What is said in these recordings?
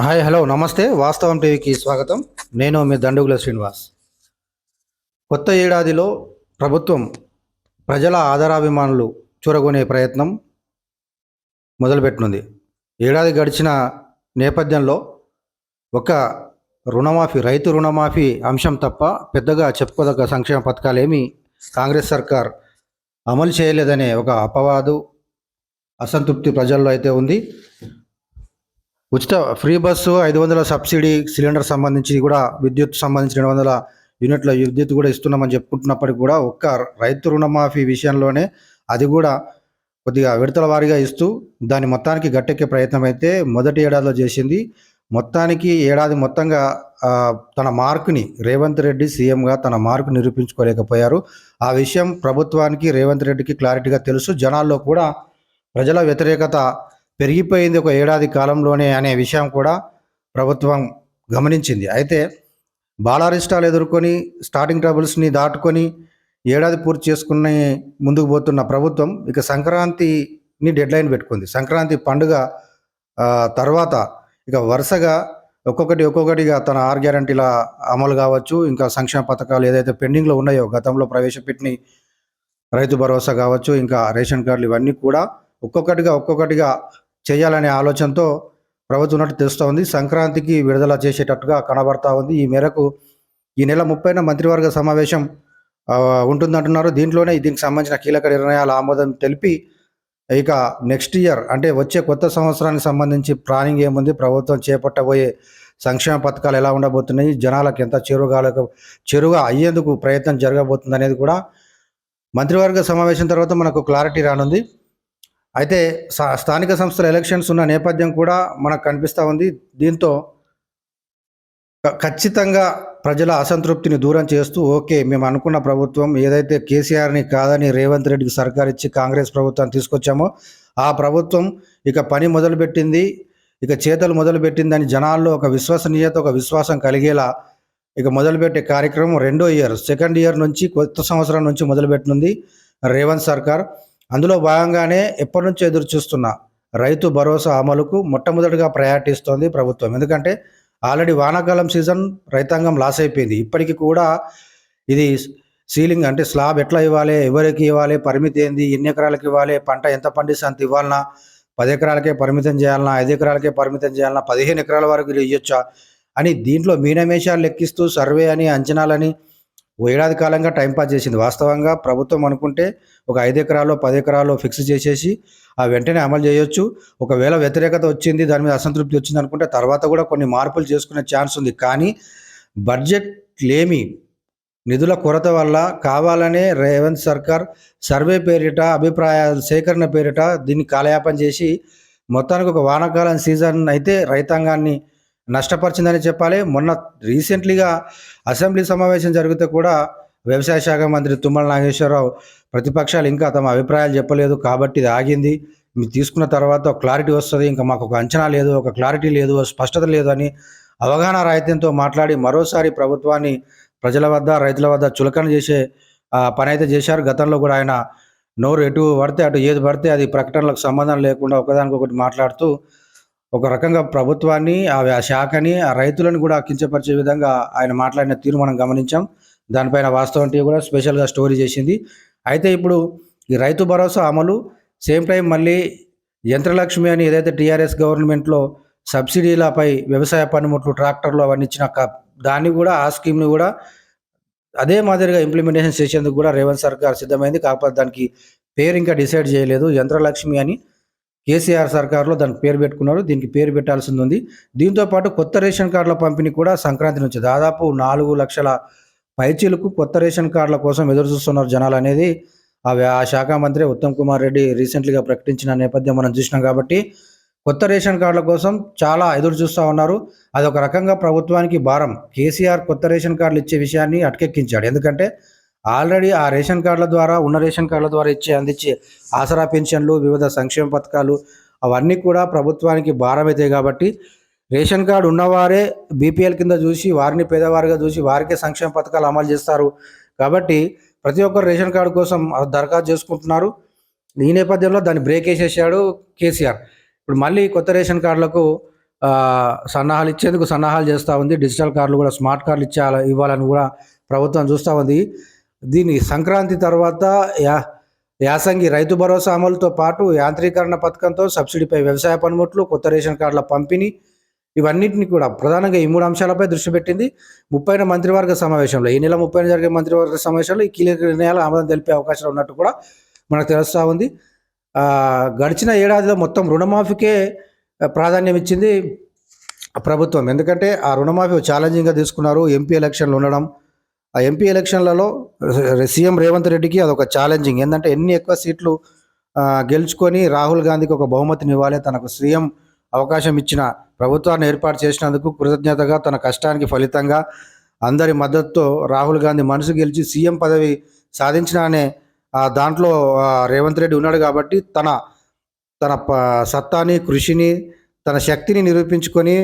Hi hello నమస్తే. వాస్తవం టీవీకి స్వాగతం. నేను మీ దండుగుల శ్రీనివాస్. కొత్త ఏడాదిలో ప్రభుత్వం ప్రజల ఆధారాభిమానులు చూరగొనే ప్రయత్నం మొదలుపెట్టనుంది. ఏడాది గడిచిన నేపథ్యంలో ఒక రుణమాఫీ రైతు రుణమాఫీ అంశం తప్ప పెద్దగా చెప్పుకోదగ్గ సంక్షేమ పథకాలు కాంగ్రెస్ సర్కార్ అమలు చేయలేదనే ఒక అపవాదు అసంతృప్తి ప్రజల్లో అయితే ఉంది. ఉచిత ఫ్రీ బస్సు ఐదు వందల సబ్సిడీ సిలిండర్ సంబంధించి కూడా విద్యుత్ సంబంధించి రెండు వందల యూనిట్ల విద్యుత్ కూడా ఇస్తున్నామని చెప్పుకుంటున్నప్పటికీ కూడా ఒక్క రైతు రుణమాఫీ విషయంలోనే అది కూడా కొద్దిగా విడతల వారీగా ఇస్తూ దాని మొత్తానికి గట్టెక్కే ప్రయత్నం అయితే మొదటి ఏడాదిలో చేసింది. మొత్తానికి ఏడాది మొత్తంగా తన మార్కుని రేవంత్ రెడ్డి సీఎంగా తన మార్కు నిరూపించుకోలేకపోయారు. ఆ విషయం ప్రభుత్వానికి రేవంత్ రెడ్డికి క్లారిటీగా తెలుసు. జనాల్లో కూడా ప్రజల వ్యతిరేకత పెరిగిపోయింది ఒక ఏడాది కాలంలోనే అనే విషయం కూడా ప్రభుత్వం గమనించింది. అయితే బాలారిష్టాలు ఎదుర్కొని స్టార్టింగ్ ట్రబుల్స్ని దాటుకొని ఏడాది పూర్తి చేసుకుని ముందుకు పోతున్న ప్రభుత్వం ఇక సంక్రాంతిని డెడ్లైన్ పెట్టుకుంది. సంక్రాంతి పండుగ తర్వాత ఇక వరుసగా ఒక్కొక్కటి ఒక్కొక్కటిగా తన ఆర్ గ్యారంటీల అమలు కావచ్చు ఇంకా సంక్షేమ పథకాలు ఏదైతే పెండింగ్లో ఉన్నాయో గతంలో ప్రవేశపెట్టిన రైతు భరోసా కావచ్చు ఇంకా రేషన్ కార్డులు ఇవన్నీ కూడా ఒక్కొక్కటిగా ఒక్కొక్కటిగా చేయాలనే ఆలోచనతో ప్రభుత్వం ఉన్నట్టు తెలుస్తోంది. సంక్రాంతికి విడుదల చేసేటట్టుగా కనబడతా ఉంది. ఈ మేరకు ఈ నెల ముప్పైన మంత్రివర్గ సమావేశం ఉంటుందంటున్నారు. దీంట్లోనే దీనికి సంబంధించిన కీలక నిర్ణయాల ఆమోదం తెలిపి ఇక నెక్స్ట్ ఇయర్ అంటే వచ్చే కొత్త సంవత్సరానికి సంబంధించి ప్లానింగ్ ఏముంది? ప్రభుత్వం చేపట్టబోయే సంక్షేమ పథకాలు ఎలా ఉండబోతున్నాయి? జనాలకు ఎంత చేరుగాలకు చేరుగా అయ్యేందుకు ప్రయత్నం జరగబోతుంది అనేది కూడా మంత్రివర్గ సమావేశం తర్వాత మనకు క్లారిటీ రానుంది. అయితే స్థానిక సంస్థల ఎలక్షన్స్ ఉన్న నేపథ్యం కూడా మనకు కనిపిస్తూ ఉంది. దీంతో ఖచ్చితంగా ప్రజల అసంతృప్తిని దూరం చేస్తూ ఓకే మేము అనుకున్న ప్రభుత్వం ఏదైతే కేసీఆర్ని కాదని రేవంత్ రెడ్డికి సర్కార్ ఇచ్చి కాంగ్రెస్ ప్రభుత్వాన్ని తీసుకొచ్చామో ఆ ప్రభుత్వం ఇక పని మొదలుపెట్టింది. ఇక చేతలు మొదలుపెట్టిందని జనాల్లో ఒక విశ్వసనీయత ఒక విశ్వాసం కలిగేలా ఇక మొదలుపెట్టే కార్యక్రమం రెండో ఇయర్ సెకండ్ ఇయర్ నుంచి కొత్త సంవత్సరం నుంచి మొదలుపెట్టనుంది రేవంత్ సర్కార్. అందులో భాగంగానే ఎప్పటి నుంచి ఎదురు చూస్తున్న రైతు భరోసా అమలుకు మొట్టమొదటిగా ప్రయారిటీ ఇస్తోంది ప్రభుత్వం. ఎందుకంటే ఆల్రెడీ వానాకాలం సీజన్ రైతాంగం లాస్ అయిపోయింది. ఇప్పటికీ కూడా ఇది సీలింగ్ అంటే స్లాబ్ ఎట్లా ఇవ్వాలి ఎవరికి ఇవ్వాలి పరిమితి ఏంది ఎన్ని ఎకరాలకు ఇవ్వాలి పంట ఎంత పండిస్తే అంత ఇవ్వాలన్నా పది ఎకరాలకే పరిమితం చేయాలన్నా ఐదు ఎకరాలకే పరిమితం చేయాలన్నా పదిహేను ఎకరాల వరకు ఇవ్వచ్చా అని దీంట్లో మీనమేషాలు లెక్కిస్తూ సర్వే అని అంచనాలని ఓ ఏడాది కాలంగా టైంపాస్ చేసింది. వాస్తవంగా ప్రభుత్వం అనుకుంటే ఒక ఐదు ఎకరాల్లో పది ఎకరాల్లో ఫిక్స్ చేసేసి ఆ వెంటనే అమలు చేయొచ్చు. ఒకవేళ వ్యతిరేకత వచ్చింది దాని మీద అసంతృప్తి వచ్చింది అనుకుంటే తర్వాత కూడా కొన్ని మార్పులు చేసుకునే ఛాన్స్ ఉంది. కానీ బడ్జెట్ లేమి నిధుల కొరత వల్ల కావాలనే రేవంత్ సర్కార్ సర్వే పేరిట అభిప్రాయ సేకరణ పేరిట దీన్ని కాలయాపన చేసి మొత్తానికి ఒక వానాకాలం సీజన్ అయితే రైతాంగాన్ని నష్టపరిచిందని చెప్పాలి. మొన్న రీసెంట్లీగా అసెంబ్లీ సమావేశం జరిగితే కూడా వ్యవసాయ శాఖ మంత్రి తుమ్మల నాగేశ్వరరావు ప్రతిపక్షాలు ఇంకా తమ అభిప్రాయాలు చెప్పలేదు. కాబట్టి ఇది ఆగింది. మీరు తీసుకున్న తర్వాత క్లారిటీ వస్తుంది. ఇంకా మాకు ఒక అంచనా లేదు ఒక క్లారిటీ లేదు స్పష్టత లేదు అని అవగాహన రాహిత్యంతో మాట్లాడి మరోసారి ప్రభుత్వాన్ని ప్రజల వద్ద రైతుల వద్ద చులకన చేసే పని అయితే చేశారు. గతంలో కూడా ఆయన నోరు ఎటు పడితే అటు ఏది పడితే అది ప్రకటనలకు సంబంధం లేకుండా ఒకదానికొకటి మాట్లాడుతూ ఒక రకంగా ప్రభుత్వాన్ని ఆ శాఖని ఆ రైతులను కూడా కించపరిచే విధంగా ఆయన మాట్లాడిన తీరు మనం గమనించాం. దానిపైన వాస్తవం టీవీ కూడా స్పెషల్గా స్టోరీ చేసింది. అయితే ఇప్పుడు ఈ రైతు భరోసా అమలు సేమ్ టైం మళ్ళీ యంత్రలక్ష్మి అని ఏదైతే టీఆర్ఎస్ గవర్నమెంట్లో సబ్సిడీలపై వ్యవసాయ పనిముట్లు ట్రాక్టర్లు అవన్నీ ఇచ్చిన దాన్ని కూడా ఆ స్కీమ్ని కూడా అదే మాదిరిగా ఇంప్లిమెంటేషన్ చేసేందుకు కూడా రేవంత్ సర్కార్ సిద్ధమైంది. కాకపోతే దానికి పేరు ఇంకా డిసైడ్ చేయలేదు. యంత్రలక్ష్మి అని కేసీఆర్ సర్కార్లో దానికి పేరు పెట్టుకున్నారు. దీనికి పేరు పెట్టాల్సింది ఉంది. దీంతో పాటు కొత్త రేషన్ కార్డుల పంపిణీ కూడా సంక్రాంతి నుంచి దాదాపు నాలుగు లక్షల పైచీలకు కొత్త రేషన్ కార్డుల కోసం ఎదురు చూస్తున్నారు జనాలు అనేది అవి ఆ శాఖ మంత్రి ఉత్తమ్ కుమార్ రెడ్డి రీసెంట్లీగా ప్రకటించిన నేపథ్యం మనం చూసినాం కాబట్టి కొత్త రేషన్ కార్డుల కోసం చాలా ఎదురు చూస్తూ ఉన్నారు. అది ఒక రకంగా ప్రభుత్వానికి భారం. కేసీఆర్ కొత్త రేషన్ కార్డులు ఇచ్చే విషయాన్ని అటకెక్కించాడు. ఎందుకంటే ఆల్రెడీ ఆ రేషన్ కార్డుల ద్వారా ఉన్న రేషన్ కార్డుల ద్వారా ఇచ్చే అందించే ఆసరా పెన్షన్లు వివిధ సంక్షేమ పథకాలు అవన్నీ కూడా ప్రభుత్వానికి భారమైతే కాబట్టి రేషన్ కార్డు ఉన్నవారే బీపీఎల్ కింద చూసి వారిని పేదవారిగా చూసి వారికే సంక్షేమ పథకాలు అమలు చేస్తారు. కాబట్టి ప్రతి ఒక్కరు రేషన్ కార్డు కోసం దరఖాస్తు చేసుకుంటున్నారు. ఈ నేపథ్యంలో దాన్ని బ్రేక్ వేసేసాడు కేసీఆర్. ఇప్పుడు మళ్ళీ కొత్త రేషన్ కార్డులకు సన్నాహాలు ఇచ్చేందుకు సన్నాహాలు చేస్తూ ఉంది. డిజిటల్ కార్డులు కూడా స్మార్ట్ కార్డులు ఇచ్చేయాలి ఇవ్వాలని కూడా ప్రభుత్వం చూస్తూ ఉంది. దీని సంక్రాంతి తర్వాత యా యాసంగి రైతు భరోసా అమలుతో పాటు యాంత్రీకరణ పథకంతో సబ్సిడీపై వ్యవసాయ పనిముట్లు కొత్త రేషన్ కార్డుల పంపిణీ ఇవన్నింటిని కూడా ప్రధానంగా ఈ మూడు అంశాలపై దృష్టి పెట్టింది. ముప్పైన మంత్రివర్గ సమావేశంలో ఈ నెల ముప్పైన జరిగే మంత్రివర్గ సమావేశంలో ఈ కీలక నిర్ణయాలు ఆమోదం తెలిపే అవకాశాలు ఉన్నట్టు కూడా మనకు తెలుస్తూ ఉంది. గడిచిన ఏడాదిలో మొత్తం రుణమాఫీకే ప్రాధాన్యం ఇచ్చింది ప్రభుత్వం. ఎందుకంటే ఆ రుణమాఫీ ఛాలెంజింగ్గా తీసుకున్నారు. ఎంపీ ఎలక్షన్లు ఉండడం ఆ ఎంపీ ఎలక్షన్లలో సీఎం రేవంత్ రెడ్డికి అదొక ఛాలెంజింగ్. ఏంటంటే ఎన్ని ఎక్కువ సీట్లు గెలుచుకొని రాహుల్ గాంధీకి ఒక బహుమతిని ఇవ్వాలి తనకు సీఎం అవకాశం ఇచ్చిన ప్రభుత్వాన్ని ఏర్పాటు చేసినందుకు కృతజ్ఞతగా తన కష్టానికి ఫలితంగా అందరి మద్దతుతో రాహుల్ గాంధీ మనసు గెలిచి సీఎం పదవి సాధించిన అనే దాంట్లో రేవంత్ రెడ్డి ఉన్నాడు కాబట్టి తన తన ప- సత్తాని కృషిని తన శక్తిని నిరూపించుకొని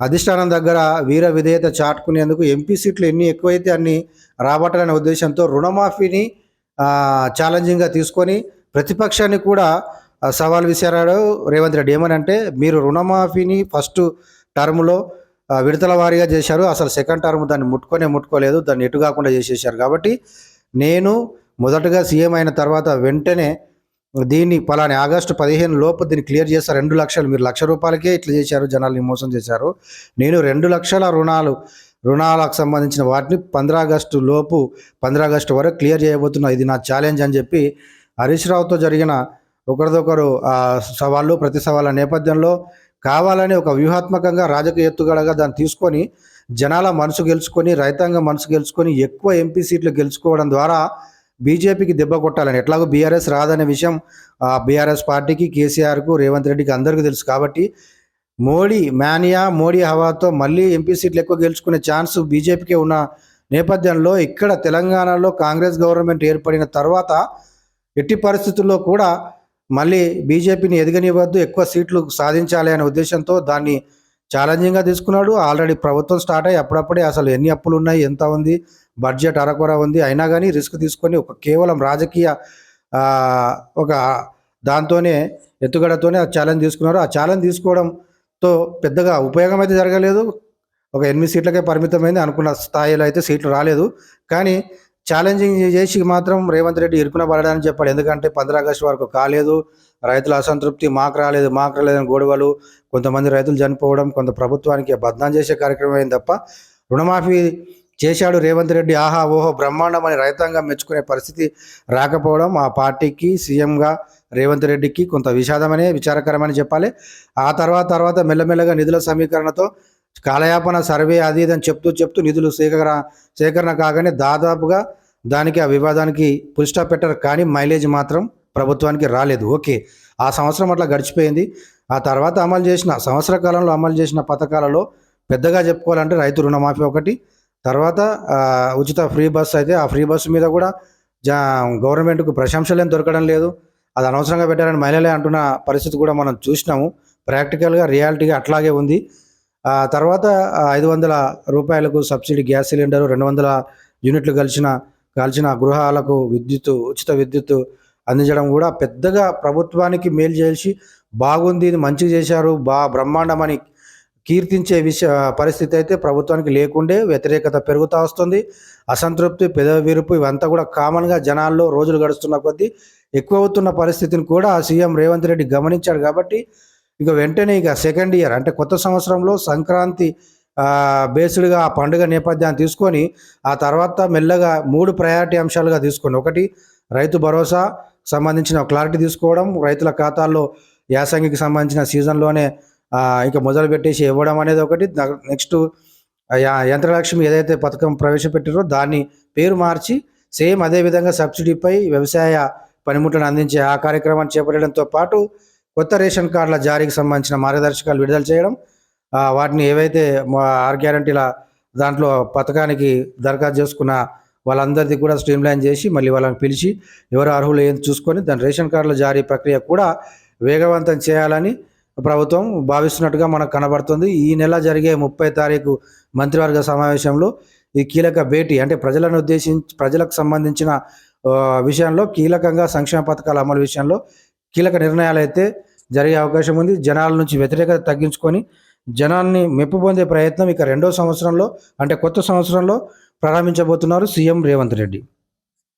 అధిష్టానం దగ్గర వీర విధేయత చాటుకునేందుకు ఎంపీ సీట్లు ఎన్ని ఎక్కువైతే అన్ని రాబట్టాలనే ఉద్దేశంతో రుణమాఫీని ఛాలెంజింగ్గా తీసుకొని ప్రతిపక్షాన్ని కూడా సవాల్ విసిరాడు రేవంత్ రెడ్డి. ఏమనంటే మీరు రుణమాఫీని ఫస్ట్ టర్మ్లో విడతల వారీగా చేశారు. అసలు సెకండ్ టర్మ్ దాన్ని ముట్టుకొనే ముట్టుకోలేదు. దాన్ని ఎటు కాకుండా చేసేసారు కాబట్టి నేను మొదటగా సీఎం అయిన తర్వాత వెంటనే దీన్ని పలాని ఆగస్టు పదిహేను లోపు దీన్ని క్లియర్ చేస్తారు రెండు లక్షలు. మీరు లక్ష రూపాయలకే ఇట్లా చేశారు. జనాల్ని మోసం చేశారు. నేను రెండు లక్షల రుణాలు రుణాలకు సంబంధించిన వాటిని పంద్రా ఆగస్టు లోపు పంద్రా ఆగస్టు వరకు క్లియర్ చేయబోతున్నా. ఇది నా ఛాలెంజ్ అని చెప్పి హరీష్ రావుతో జరిగిన ఒకరిదొకరు సవాళ్ళు ప్రతి సవాళ్ళ నేపథ్యంలో కావాలని ఒక వ్యూహాత్మకంగా రాజకీయ ఎత్తుగడగా దాన్ని తీసుకొని జనాల మనసు గెలుచుకొని రైతాంగ మనసు గెలుచుకొని ఎక్కువ ఎంపీ సీట్లు గెలుచుకోవడం ద్వారా బీజేపీకి దెబ్బ కొట్టాలని. ఎట్లాగో బీఆర్ఎస్ రాదనే విషయం బీఆర్ఎస్ పార్టీకి కేసీఆర్కు రేవంత్ రెడ్డికి అందరికీ తెలుసు. కాబట్టి మోడీ మానియా మోడీ హవాతో మళ్ళీ ఎంపీ సీట్లు ఎక్కువ గెలుచుకునే ఛాన్స్ బీజేపీకి ఉన్న నేపథ్యంలో ఇక్కడ తెలంగాణలో కాంగ్రెస్ గవర్నమెంట్ ఏర్పడిన తర్వాత ఎట్టి పరిస్థితుల్లో కూడా మళ్ళీ బీజేపీని ఎదగనివ్వద్దు ఎక్కువ సీట్లు సాధించాలి అనే ఉద్దేశంతో దాన్ని ఛాలెంజింగ్గా తీసుకున్నాడు. ఆల్రెడీ ప్రభుత్వం స్టార్ట్ అయ్యి అప్పుడప్పుడే అసలు ఎన్ని అప్పులు ఉన్నాయి ఎంత ఉంది బడ్జెట్ అరకొర ఉంది. అయినా కానీ రిస్క్ తీసుకొని ఒక కేవలం రాజకీయ ఒక దాంతోనే ఎత్తుగడతోనే ఆ ఛాలెంజ్ తీసుకున్నారు. ఆ ఛాలెంజ్ తీసుకోవడంతో పెద్దగా ఉపయోగం అయితే జరగలేదు. ఒక ఎనిమిది సీట్లకే పరిమితమైంది అనుకున్న స్థాయిలో అయితే సీట్లు రాలేదు. కానీ ఛాలెంజింగ్ చేసి మాత్రం రేవంత్ రెడ్డి ఇరుకున పడడానికి చెప్పాడు. ఎందుకంటే పంద్రా ఆగస్టు వరకు కాలేదు. రైతుల అసంతృప్తి మాకు రాలేదు మాకు రాలేదని గొడవలు కొంతమంది రైతులు చనిపోవడం కొంత ప్రభుత్వానికి బద్నాం చేసే కార్యక్రమం అయింది తప్ప రుణమాఫీ చేశాడు రేవంత్ రెడ్డి. ఆహా ఓహో బ్రహ్మాండం అని రైతాంగం మెచ్చుకునే పరిస్థితి రాకపోవడం ఆ పార్టీకి సీఎంగా రేవంత్ రెడ్డికి కొంత విషాదమనే విచారకరమని చెప్పాలి. ఆ తర్వాత తర్వాత మెల్లమెల్లగా నిధుల సమీకరణతో కాలయాపన సర్వే అది ఇది అని చెప్తూ చెప్తూ నిధులు సేకరణ సేకరణ కాగానే దాదాపుగా దానికి ఆ వివాదానికి పుల్ పెట్టరు పెట్టారు కానీ మైలేజ్ మాత్రం ప్రభుత్వానికి రాలేదు. ఓకే ఆ సంవత్సరం అట్లా గడిచిపోయింది. ఆ తర్వాత అమలు చేసిన సంవత్సర కాలంలో అమలు చేసిన పథకాలలో పెద్దగా చెప్పుకోవాలంటే రైతు రుణమాఫీ ఒకటి తర్వాత ఉచిత ఫ్రీ బస్ అయితే ఆ ఫ్రీ బస్సు మీద కూడా జా గవర్నమెంట్కు ప్రశంసలు ఏం దొరకడం లేదు. అది అనవసరంగా పెట్టారని మహిళలే అంటున్న పరిస్థితి కూడా మనం చూసినాము. ప్రాక్టికల్గా రియాలిటీగా అట్లాగే ఉంది. తర్వాత ఐదు వందల రూపాయలకు సబ్సిడీ గ్యాస్ సిలిండర్ రెండు వందల యూనిట్లు కలిసిన కాల్చిన గృహాలకు విద్యుత్ ఉచిత విద్యుత్ అందించడం కూడా పెద్దగా ప్రభుత్వానికి మేలు చేసి బాగుంది ఇది మంచిగా చేశారు బా బ్రహ్మాండమని కీర్తించే విష పరిస్థితి అయితే ప్రభుత్వానికి లేకుండే వ్యతిరేకత పెరుగుతూ వస్తుంది. అసంతృప్తి పెదవి విరుపు ఇవంతా కూడా కామన్గా జనాల్లో రోజులు గడుస్తున్న కొద్దీ ఎక్కువ అవుతున్న పరిస్థితిని కూడా సీఎం రేవంత్ రెడ్డి గమనించాడు కాబట్టి ఇక వెంటనే ఇక సెకండ్ ఇయర్ అంటే కొత్త సంవత్సరంలో సంక్రాంతి బేస్డ్గా ఆ పండుగ నేపథ్యాన్ని తీసుకొని ఆ తర్వాత మెల్లగా మూడు ప్రయారిటీ అంశాలుగా తీసుకొని ఒకటి రైతు భరోసా సంబంధించిన క్లారిటీ తీసుకోవడం రైతుల ఖాతాల్లో యాసంగికి సంబంధించిన సీజన్లోనే ఇంకా మొదలు పెట్టేసి ఇవ్వడం అనేది ఒకటి. నెక్స్ట్ యంత్రలక్ష్మి ఏదైతే పథకం ప్రవేశపెట్టారో దాన్ని పేరు మార్చి సేమ్ అదే విధంగా సబ్సిడీపై వ్యవసాయ పనిముట్లను అందించే ఆ కార్యక్రమాన్ని చేపట్టడంతో పాటు కొత్త రేషన్ కార్డుల జారీకి సంబంధించిన మార్గదర్శకాలు విడుదల చేయడం వాటిని ఏవైతే మా ఆర్ గ్యారంటీల దాంట్లో పథకానికి దరఖాస్తు చేసుకున్న వాళ్ళందరిది కూడా స్ట్రీమ్లైన్ చేసి మళ్ళీ వాళ్ళని పిలిచి ఎవరు అర్హులు ఏంది చూసుకొని దాని రేషన్ కార్డుల జారీ ప్రక్రియ కూడా వేగవంతం చేయాలని ప్రభుత్వం భావిస్తున్నట్టుగా మనకు కనబడుతుంది. ఈ నెల జరిగే ముప్పై తారీఖు మంత్రివర్గ సమావేశంలో ఈ కీలక భేటీ అంటే ప్రజలను ఉద్దేశించి ప్రజలకు సంబంధించిన విషయంలో కీలకంగా సంక్షేమ పథకాల అమలు విషయంలో కీలక నిర్ణయాలు అయితే జరిగే అవకాశం ఉంది. జనాల నుంచి వ్యతిరేకత తగ్గించుకొని జనాన్ని మెప్పు పొందే ప్రయత్నం ఇక రెండో సంవత్సరంలో అంటే కొత్త సంవత్సరంలో ప్రారంభించబోతున్నారు సీఎం రేవంత్ రెడ్డి.